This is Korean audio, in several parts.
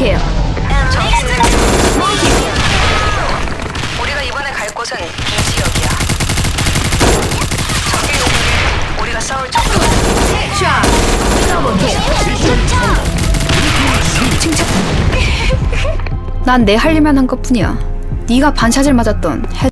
게 우리가 이번에 갈 곳은 이 지역이야. 있는 게 우리가 싸울 적도 샷. 더블 킬. 칭찬. 난내 할 일만 한 것뿐이야. 네가 반샷을 맞았던 해...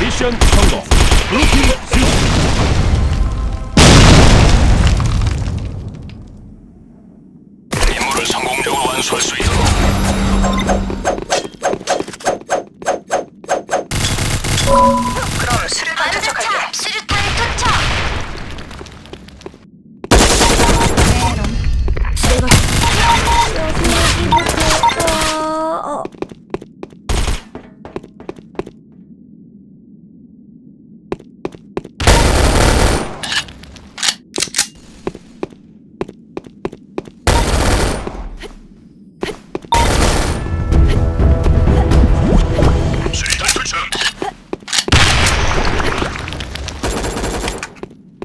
미션 성공. 블루팀 승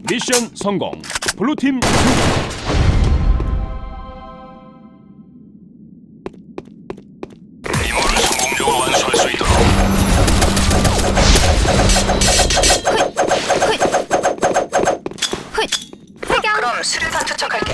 미션 성공. 블루팀. 임무를 성공적으로 완수할 수 있도록 세경. 그럼 수류탄 투척할게.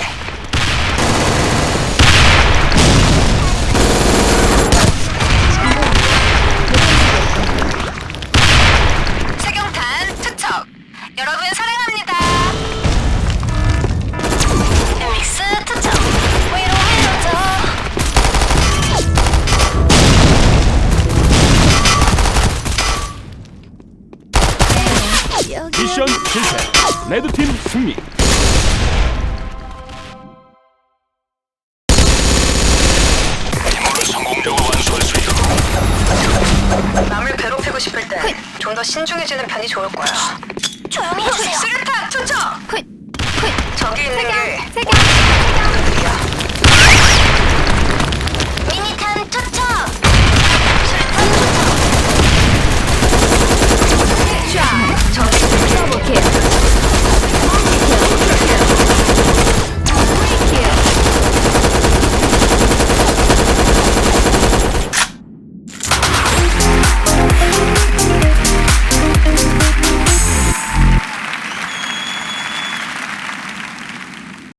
미션 실패. 레드팀 승리. 임무를 성공적으로 완수할 수 있도록 남을 괴롭히고 싶을 때 좀 더 신중해지는 편이 좋을 거야. 조용히 해주세요. 수류탄 투척. 저기 있는 게